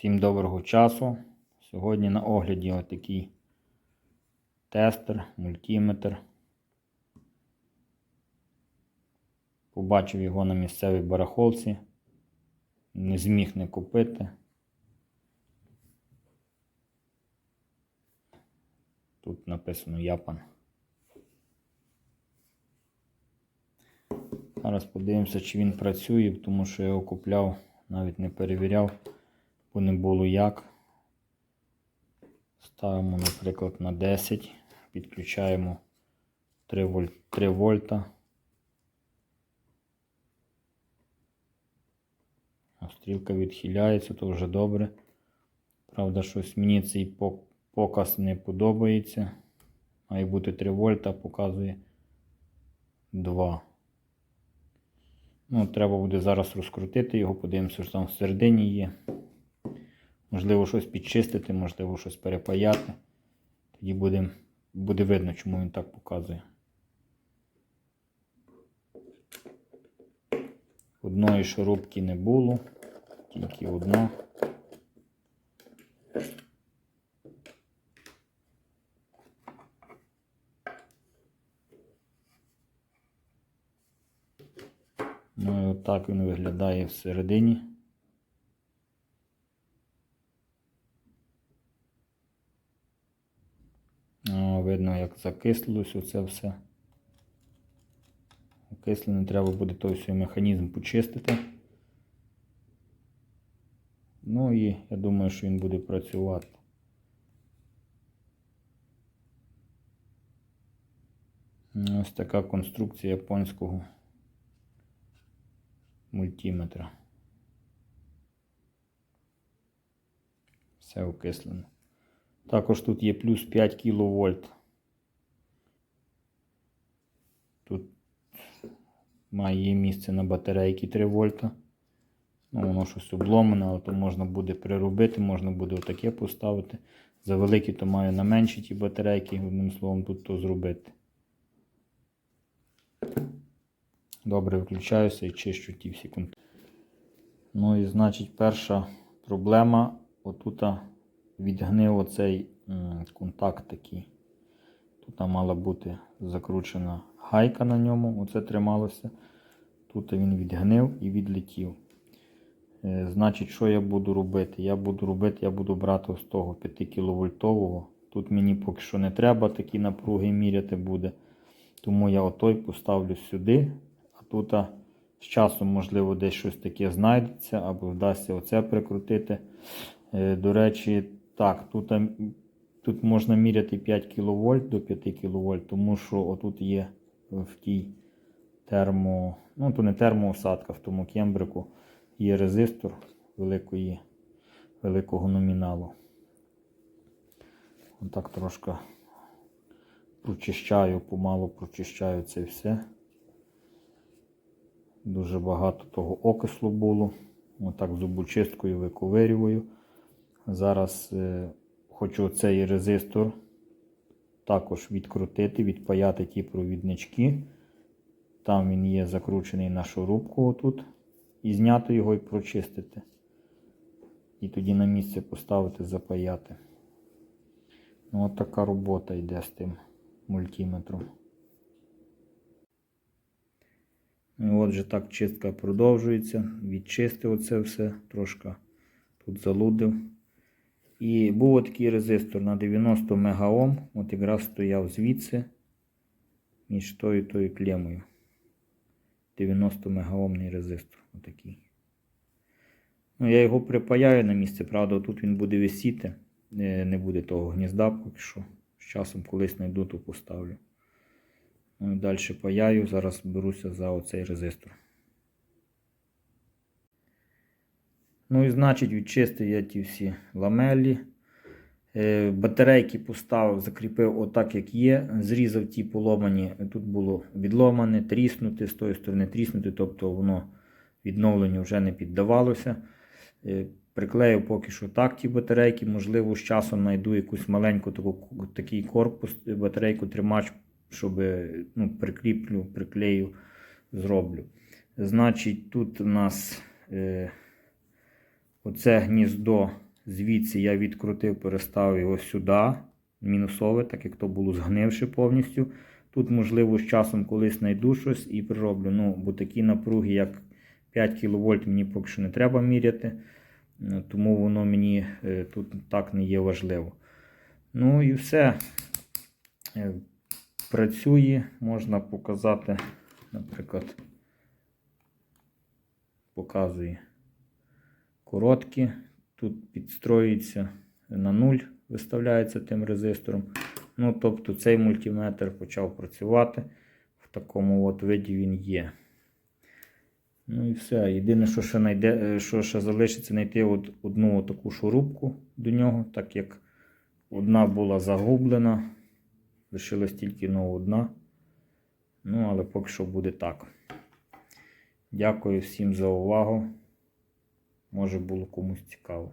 Всім доброго часу. Сьогодні на огляді отакий тестер, мультиметр. Побачив його на місцевій барахолці. Не зміг не купити. Тут написано Япан. Зараз подивимося, чи він працює, тому що я його купляв, навіть не перевіряв, бо не було як. Ставимо, наприклад, на 10, підключаємо 3, вольт, 3 вольта. Стрілка відхиляється, то вже добре. Правда, щось мені цей показ не подобається. Має бути 3 вольта, показує 2. Ну, треба буде зараз розкрутити його, подивимося, що там всередині є. Можливо, щось підчистити, можливо, щось перепаяти. Тоді буде, буде видно, чому він так показує. Одної шурупки не було, тільки одна. Ну і отак він виглядає всередині. Видно, як закислилось оце все. Окислене треба буде той свій механізм почистити. Ну і я думаю, що він буде працювати. Ось така конструкція японського мультиметра. Все окислено. Також тут є плюс 5 кВт. Тут має місце на батарейки 3 вольта. Ну, воно щось обломане, але то можна буде приробити, можна буде отаке поставити. За великі, то маю на менші ті батарейки, одним словом, тут то зробити. Добре, виключаюся і чищу ті всі контакти. Ну і значить, перша проблема отут відгнив оцей контакт такий. Тут мала бути закручена гайка на ньому, оце трималося. Тут він відгнив і відлетів. Е, Значить, що я буду робити? Я буду робити, я буду брати з того 5 кВт. Тут мені поки що не треба такі напруги міряти буде. Тому я отой поставлю сюди. А тут з часом, можливо, десь щось таке знайдеться, або вдасться оце прикрутити. Е, До речі, так, тут, тут можна міряти 5 кВт до 5 кВт, тому що отут є в тій термо, ну то не термоосадка, в тому кембрику є резистор великої, великого номіналу. Отак трошки прочищаю, помалу прочищаю це все. Дуже багато того окислу було. Отак зубочисткою виковирюю. Зараз е, хочу цей резистор також відкрутити, відпаяти ті провіднички. Там він є закручений на шурупку отут. І зняти його і прочистити. І тоді на місце поставити, запаяти. Ну, от така робота йде з тим мультиметром. Ну, отже, так чистка продовжується. Відчистив оце все, трошки тут залудив. І був такий резистор на 90 мегаом. От якраз стояв звідси між тою і тою клемою. 90 мегаомний резистор. Отакий. Ну, я його припаяю на місце, правда, тут він буде висіти. Е, Не буде того гнізда поки що. З часом колись знайду, то поставлю. Ну, і Далі паяю, зараз беруся за оцей резистор. Ну і значить відчистив я ті всі ламелі. Е, Батарейки поставив, закріпив отак, як є. Зрізав ті поломані. Тут було відломане, тріснути, з тої сторони тріснути, тобто воно відновленню вже не піддавалося. Е, Приклеїв поки що так ті батарейки. Можливо, з часом знайду якусь маленьку таку, такий корпус, батарейку тримач, щоб ну, прикріплю, приклею, зроблю. Значить, тут у нас е, оце гніздо Звідси я відкрутив, переставив його сюди, мінусове, так як то було згнивши повністю. Тут, можливо, з часом колись знайду щось і прироблю. Ну, бо такі напруги, як 5 кВт, мені поки що не треба міряти. Ну, Тому воно мені е, тут так не є важливо. Ну і все. Е, Працює, можна показати, наприклад, показує короткі. Тут підстроюється на 0, виставляється тим резистором. Ну, тобто цей мультиметр почав працювати. В такому от виді він є. Ну і все. Єдине, що ще, найде, е, що ще залишиться, знайти от одну таку шурупку до нього, так як одна була загублена. Лишилась тільки ну, одна. Ну, але поки що буде так. Дякую всім за увагу. Може було комусь цікаво.